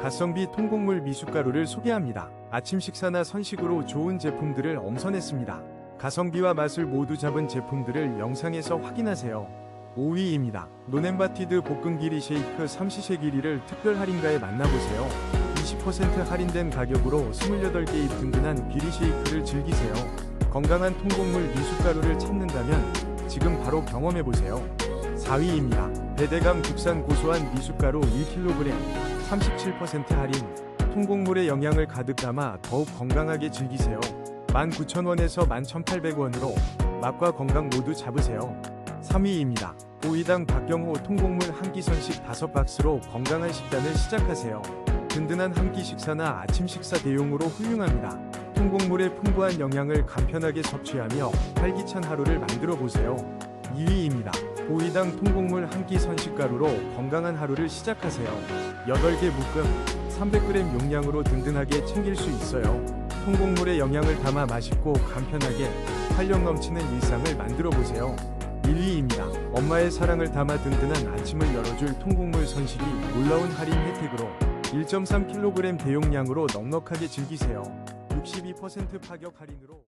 가성비 통곡물 미숫가루를 소개합니다. 아침 식사나 선식으로 좋은 제품들을 엄선했습니다. 가성비와 맛을 모두 잡은 제품들을 영상에서 확인하세요. 5위입니다. 노넨바티드 볶음 기리 쉐이크 3시세 기리를 특별 할인가에 만나보세요. 20% 할인된 가격으로 28개의 든든한 기리 쉐이크를 즐기세요. 건강한 통곡물 미숫가루를 찾는다면 지금 바로 경험해보세요. 4위입니다. 배대감 국산 고소한 미숫가루 1kg 37% 할인. 통곡물의 영양을 가득 담아 더욱 건강하게 즐기세요. 19,000원에서 11,800원으로 맛과 건강 모두 잡으세요. 3위입니다. 오이당 박경호 통곡물 한 끼 선식 5박스로 건강한 식단을 시작하세요. 든든한 한 끼 식사나 아침 식사 대용으로 훌륭합니다. 통곡물의 풍부한 영양을 간편하게 섭취하며 활기찬 하루를 만들어 보세요. 2위입니다. 오이당 통곡물 한 끼 선식가루로 건강한 하루를 시작하세요. 8개 묶음 300g 용량으로 든든하게 챙길 수 있어요. 통곡물의 영양을 담아 맛있고 간편하게 활력 넘치는 일상을 만들어 보세요. 1위입니다. 엄마의 사랑을 담아 든든한 아침을 열어줄 통곡물 선식이 놀라운 할인 혜택으로 1.3kg 대용량으로 넉넉하게 즐기세요. 62% 파격 할인으로